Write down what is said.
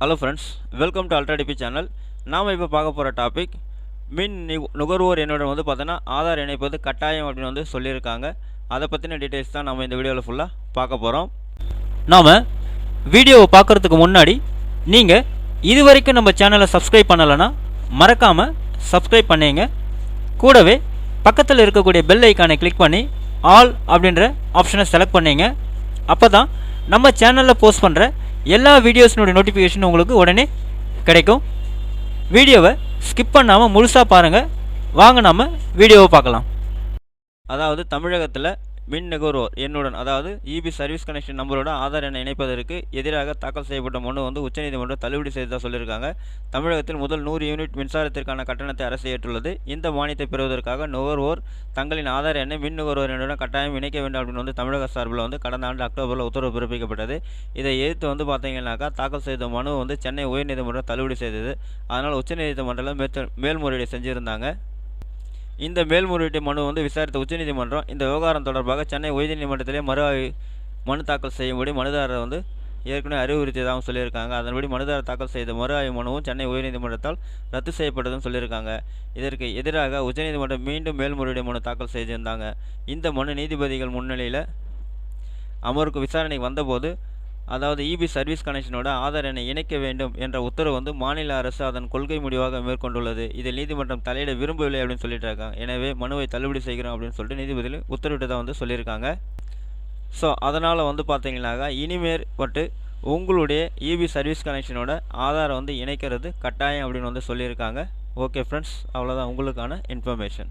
Hello friends welcome to ultra DP channel நாம் இப்போ பார்க்க போகிற டாபிக் மின் நுகர்வோர் என்னுடன் வந்து பார்த்தோன்னா ஆதார் இணைப்பது கட்டாயம் அப்படின்னு வந்து சொல்லியிருக்காங்க. அதை பற்றின டீட்டெயில்ஸ் தான் நம்ம இந்த வீடியோவில் ஃபுல்லாக பார்க்க போகிறோம் நாம் வீடியோவை பார்க்குறதுக்கு முன்னாடி நீங்கள் இது வரைக்கும் நம்ம சேனலை சப்ஸ்கிரைப் பண்ணலைன்னா மறக்காமல் சப்ஸ்கிரைப் பண்ணிங்க. கூடவே பக்கத்தில் இருக்கக்கூடிய பெல் ஐக்கானை கிளிக் பண்ணி ஆல் அப்படின்ற ஆப்ஷனை செலக்ட் பண்ணீங்க. அப்போ தான் நம்ம சேனலில் போஸ்ட் பண்ணுற எல்லா வீடியோஸினுடைய நோட்டிஃபிகேஷன் உங்களுக்கு உடனே கிடைக்கும். வீடியோவை ஸ்கிப் பண்ணாமல் முழுசாக பாருங்கள் வாங்க நாம் வீடியோவை பார்க்கலாம். அதாவது தமிழகத்தில் மின் நுகர்வோர் எண்ணுடன் அதாவது இபி சர்வீஸ் கனெக்ஷன் நம்பரோட ஆதார் எண்ணை இணைப்பதற்கு எதிராக தாக்கல் செய்யப்பட்ட மனு வந்து உச்சநீதிமன்றம் தள்ளுபடி செய்ததாக சொல்லியிருக்காங்க. தமிழகத்தில் முதல் நூறு யூனிட் மின்சாரத்திற்கான கட்டணத்தை அரசு ஏற்றுள்ளது. இந்த மானியத்தை பெறுவதற்காக நுகர்வோர் தங்களின் ஆதார் எண்ணை மின் நுகர்வோர் எண்ணுடன் கட்டாயம் இணைக்க வேண்டும் அப்படின்னு வந்து தமிழக சார்பில் வந்து கடந்த ஆண்டு அக்டோபரில் உத்தரவு பிறப்பிக்கப்பட்டது. இதை எதிர்த்து வந்து பார்த்தீங்கன்னாக்கா தாக்கல் செய்த மனு வந்து சென்னை உயர்நீதிமன்றம் தள்ளுபடி செய்தது. அதனால் உச்சநீதிமன்றம் மேல் மேல்முறையீடு செஞ்சுருந்தாங்க. இந்த மேல்முறையீட்டு மனு வந்து விசாரித்த உச்சநீதிமன்றம் இந்த விவகாரம் தொடர்பாக சென்னை உயர்நீதிமன்றத்திலே மறு மனு தாக்கல் செய்யும்படி மனுதாரர் வந்து ஏற்கனவே அறிவுறுத்தியதாகவும் சொல்லியிருக்காங்க. அதன்படி மனுதாரர் தாக்கல் செய்த மறு ஆய்வு மனுவும் சென்னை உயர்நீதிமன்றத்தால் ரத்து செய்யப்பட்டதுன்னு சொல்லியிருக்காங்க. இதற்கு எதிராக உச்சநீதிமன்றம் மீண்டும் மேல்முறையீடு மனு தாக்கல் செய்திருந்தாங்க. இந்த மனு நீதிபதிகள் முன்னிலையில் அமருக்கு விசாரணைக்கு வந்தபோது அதாவது இபி சர்வீஸ் கனெக்ஷனோட ஆதார் எண்ணை இணைக்க வேண்டும் என்ற உத்தரவு வந்து மாநில அரசு அதன் கொள்கை முடிவாக மேற்கொண்டுள்ளது. இதில் நீதிமன்றம் தலையிட விரும்பவில்லை அப்படின்னு சொல்லிட்டு இருக்காங்க. எனவே மனுவை தள்ளுபடி செய்கிறோம் அப்படின்னு சொல்லிட்டு நீதிபதியில் உத்தரவிட்டதாக வந்து சொல்லியிருக்காங்க. ஸோ அதனால் வந்து பார்த்தீங்கன்னாக்கா இனிமேற்பட்டு உங்களுடைய இபி சர்வீஸ் கனெக்ஷனோட ஆதாரை வந்து இணைக்கிறது கட்டாயம் அப்படின்னு வந்து சொல்லியிருக்காங்க. ஓகே ஃப்ரெண்ட்ஸ் அவ்வளோதான் உங்களுக்கான இன்ஃபர்மேஷன்